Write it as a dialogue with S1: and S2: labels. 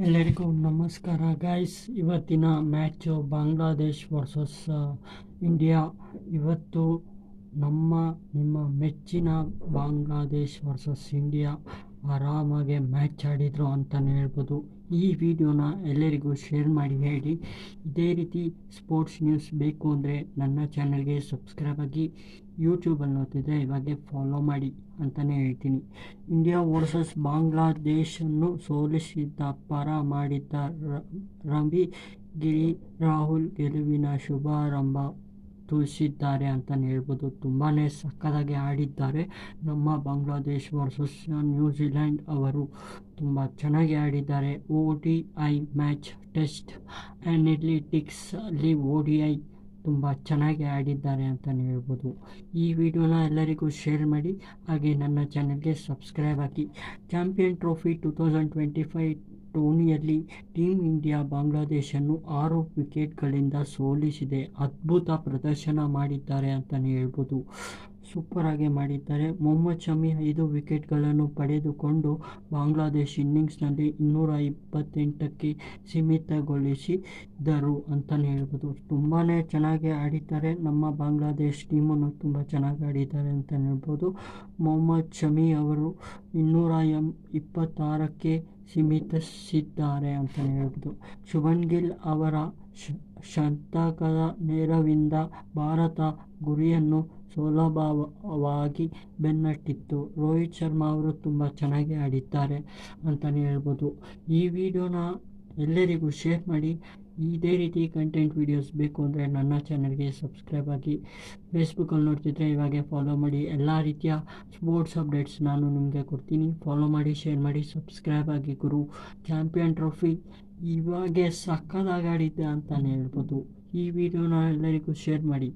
S1: ಎಲ್ಲರಿಗೂ ನಮಸ್ಕಾರ ಗೈಸ್ ಇವತ್ತಿನ ಮ್ಯಾಚು ಬಾಂಗ್ಲಾದೇಶ್ ವರ್ಸಸ್ ಇಂಡಿಯಾ ಇವತ್ತು ನಮ್ಮ, ನಿಮ್ಮ ಮೆಚ್ಚಿನ ಬಾಂಗ್ಲಾದೇಶ್ ವರ್ಸಸ್ ಇಂಡಿಯಾ ಆರಾಮಾಗಿ ಮ್ಯಾಚ್ ಆಡಿದರು ಅಂತಲೇ ಹೇಳ್ಬೋದು. ಈ ವಿಡಿಯೋನ ಎಲ್ಲರಿಗೂ ಶೇರ್ ಮಾಡಿ ಹೇಳಿ. ಇದೇ ರೀತಿ ಸ್ಪೋರ್ಟ್ಸ್ ನ್ಯೂಸ್ ಬೇಕು ಅಂದರೆ ನನ್ನ ಚಾನಲ್ಗೆ ಸಬ್ಸ್ಕ್ರೈಬ್ ಆಗಿ ಯೂಟ್ಯೂಬಲ್ಲಿ ನೋಡ್ತಿದ್ರೆ ಇವಾಗೆ ಫಾಲೋ ಮಾಡಿ ಅಂತಲೇ ಹೇಳ್ತೀನಿ. ಇಂಡಿಯಾ ವರ್ಸಸ್ ಬಾಂಗ್ಲಾದೇಶನ್ನು ಸೋಲಿಸಿದ್ದ ಪರ ಮಾಡಿದ್ದ ರವಿ ಗಿರಿ, ರಾಹುಲ್ ಗೆಲುವಿನ ಶುಭಾರಂಭ. ತಿಳಿಸಿದ್ದಾರೆ ಅಂತಲೇ ಹೇಳ್ಬೋದು. ತುಂಬಾ ಸಕ್ಕದಾಗಿ ಆಡಿದ್ದಾರೆ. ನಮ್ಮ ಬಾಂಗ್ಲಾದೇಶ್ ವರ್ಸಸ್ ನ್ಯೂಜಿಲ್ಯಾಂಡ್ ಅವರು ತುಂಬ ಚೆನ್ನಾಗಿ ಆಡಿದ್ದಾರೆ. O D I match test analytics ಅಲ್ಲಿ ಓ ಡಿ ಐ ತುಂಬ ಚೆನ್ನಾಗಿ ಆಡಿದ್ದಾರೆ ಅಂತಲೇ ಹೇಳ್ಬೋದು. ಈ ವಿಡಿಯೋನ ಎಲ್ಲರಿಗೂ ಶೇರ್ ಮಾಡಿ, ಹಾಗೆ ನನ್ನ ಚಾನಲ್ಗೆ ಸಬ್ಸ್ಕ್ರೈಬ್ ಆಗಿ champion trophy two thousand twenty five ಟೂರ್ನಿಯಲ್ಲಿ ಟೀಂ ಇಂಡಿಯಾ ಬಾಂಗ್ಲಾದೇಶನ್ನು ಆರು ವಿಕೆಟ್ಗಳಿಂದ ಸೋಲಿಸಿದೆ. ಅದ್ಭುತ ಪ್ರದರ್ಶನ ಮಾಡಿದ್ದಾರೆ ಅಂತಲೇ ಹೇಳ್ಬೋದು. ಸೂಪರಾಗಿ ಮಾಡಿದ್ದಾರೆ. ಮೊಹಮ್ಮದ್ ಶಮಿ ಐದು ವಿಕೆಟ್ಗಳನ್ನು ಪಡೆದುಕೊಂಡು ಬಾಂಗ್ಲಾದೇಶ್ ಇನ್ನಿಂಗ್ಸ್ನಲ್ಲಿ ಇನ್ನೂರ ಇಪ್ಪತ್ತೆಂಟಕ್ಕೆ ಸೀಮಿತಗೊಳಿಸಿದರು ಅಂತಲೇ ಹೇಳ್ಬೋದು. ತುಂಬಾ ಚೆನ್ನಾಗಿ ಆಡಿದ್ದಾರೆ. ನಮ್ಮ ಬಾಂಗ್ಲಾದೇಶ್ ಟೀಮನ್ನು ತುಂಬ ಚೆನ್ನಾಗಿ ಆಡಿದ್ದಾರೆ ಅಂತಲೇ ಹೇಳ್ಬೋದು. ಮೊಹಮ್ಮದ್ ಶಮಿ ಅವರು ಇನ್ನೂರ ಎಂ, ಇಪ್ಪತ್ತಾರಕ್ಕೆ ಸೀಮಿತಿಸಿದ್ದಾರೆ ಅಂತಲೇ ಹೇಳ್ಬೋದು. ಶುಭನ್ ಗಿಲ್ ಅವರ ಶತಕದ ನೆರವಿಂದ ಭಾರತ ಗುರಿಯನ್ನು ಸುಲಭವಾಗಿ ಬೆನ್ನಟ್ಟಿತ್ತು. ರೋಹಿತ್ ಶರ್ಮಾ ಅವರು ತುಂಬ ಚೆನ್ನಾಗಿ ಆಡಿದ್ದಾರೆ ಅಂತಲೇ ಹೇಳ್ಬೋದು. ಈ ವಿಡಿಯೋನ ಎಲ್ಲರಿಗೂ ಶೇರ್ ಮಾಡಿ. ಇದೇ ರೀತಿ ಕಂಟೆಂಟ್ ವೀಡಿಯೋಸ್ ಬೇಕು ಅಂದರೆ ನನ್ನ ಚಾನಲ್ಗೆ ಸಬ್ಸ್ಕ್ರೈಬ್ ಆಗಿ. ಫೇಸ್ಬುಕ್ಕಲ್ಲಿ ನೋಡ್ತಿದ್ರೆ ಇವಾಗೆ ಫಾಲೋ ಮಾಡಿ. ಎಲ್ಲ ರೀತಿಯ ಸ್ಪೋರ್ಟ್ಸ್ ಅಪ್ಡೇಟ್ಸ್ ನಾನು ನಿಮಗೆ ಕೊಡ್ತೀನಿ. ಫಾಲೋ ಮಾಡಿ ಶೇರ್ ಮಾಡಿ ಸಬ್ಸ್ಕ್ರೈಬ್ ಆಗಿ ಗುರು. ಚಾಂಪಿಯನ್ ಟ್ರೋಫಿ ಇವಾಗೆ ಸಕ್ಕದಾಗಿ ಆಡಿದ್ದೆ ಅಂತಲೇ ಹೇಳ್ಬೋದು. ಈ ವಿಡಿಯೋನ ಎಲ್ಲರಿಗೂ ಶೇರ್ ಮಾಡಿ.